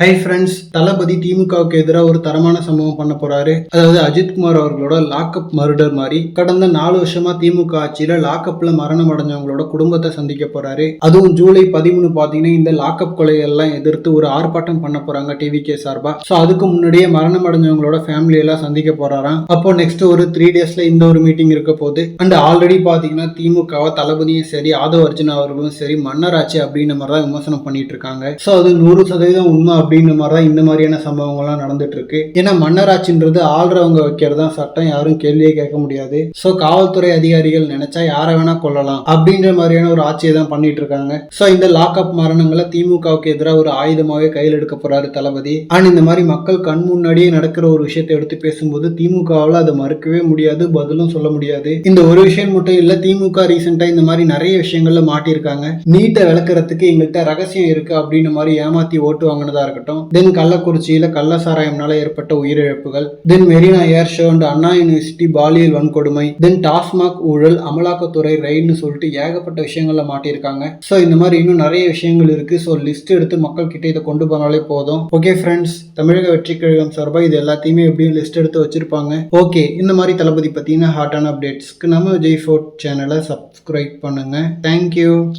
Hi friends தளபதி திமுகவுக்கு எதிராக ஒரு தரமான சம்பவம் பண்ண போறாரு. அதாவது அஜித்குமார் அவர்களோட லாக்அப் மர்டர் மாதிரி. கடந்த நாலு வருஷமா திமுக ஆட்சியில லாக்அப்ல மரணம் அடைஞ்சவங்களோட குடும்பத்தை சந்திக்க போறாரு. அதுவும் ஜூலை பதிமூணு பாத்தீங்கன்னா இந்த லாக்அப் கொலைகள்லாம் எதிர்த்து ஒரு ஆர்ப்பாட்டம் பண்ண போறாங்க டிவிகே சார்பா. ஸோ அதுக்கு முன்னாடியே மரணம் அடைஞ்சவங்களோட ஃபேமிலி எல்லாம் சந்திக்க போறாராம். அப்போ நெக்ஸ்ட் ஒரு த்ரீ டேஸ்ல இந்த ஒரு மீட்டிங் இருக்க போகுது. அண்ட் ஆல்ரெடி பாத்தீங்கன்னா திமுகவை தளபதியும் சரி ஆதவ அர்ஜுனா அவர்களும் சரி மன்னராட்சி அப்படின்ற மாதிரி தான் விமர்சனம் பண்ணிட்டு இருக்காங்க. ஸோ அது நூறு சதவீதம் உண்மை அப்படின்ற மாதிரி தான் இந்த மாதிரியான சம்பவங்கள்லாம் நடந்துட்டு இருக்கு ஏன்னா மன்னராட்சின்றது ஆள்றவங்க வைக்கிறது தான் சட்டம் யாரும் கேள்வியே கேட்க முடியாது. ஸோ காவல்துறை அதிகாரிகள் நினைச்சா யாரை வேணா கொள்ளலாம் அப்படின்ற மாதிரியான ஒரு ஆட்சியை தான் பண்ணிட்டு இருக்காங்க ஸோ இந்த லாக்அப் மரணங்களை திமுகவுக்கு எதிராக ஒரு ஆயுதமாகவே கையில் எடுக்க போறாரு தளபதி. அண்ட் இந்த மாதிரி மக்கள் கண் முன்னாடியே நடக்கிற ஒரு விஷயத்தை எடுத்து பேசும்போது திமுகவால் அதை மறுக்கவே முடியாது பதிலும் சொல்ல முடியாது. இந்த ஒரு விஷயம் மட்டும் இல்லை திமுக ரீசெண்டாக இந்த மாதிரி நிறைய விஷயங்கள்ல மாட்டியிருக்காங்க. நீட்டை விளக்குறதுக்கு எங்கள்கிட்ட ரகசியம் இருக்கு அப்படின்னு மாதிரி ஏமாத்தி ஓட்டு வாங்கினதா இருக்கட்டும். தென் கள்ளக்குறிச்சியில கள்ள சாராயம்னால ஏற்பட்ட உயிரிழப்புகள் then Marina air show and Anna university பாலியல் வன்கொடுமை தென் டாஸ்மாக் ஊழல் அமலாக்கத்துறை ரைடுன்னு சொல்லிட்டு ஏகப்பட்ட விஷயங்கள்ல மாட்டியிருக்காங்க. ஸோ இந்த மாதிரி இன்னும் நிறைய விஷயங்கள் இருக்கு. ஸோ லிஸ்ட் எடுத்து மக்கள் கிட்ட இதை கொண்டு போனாலே போதும். ஓகே ஃப்ரெண்ட்ஸ் தமிழக வெற்றி கழகம் சார்பாக இது எல்லாத்தையுமே எப்படியும் லிஸ்ட் எடுத்து வச்சிருப்பாங்க. ஓகே இந்த மாதிரி தளபதி பத்தின ஹாட்டான அப்டேட்ஸ்க்கு நம்ம விஜய் ஃபோர்ட் சேனலை சப்ஸ்கிரைப் பண்ணுங்க. Thank you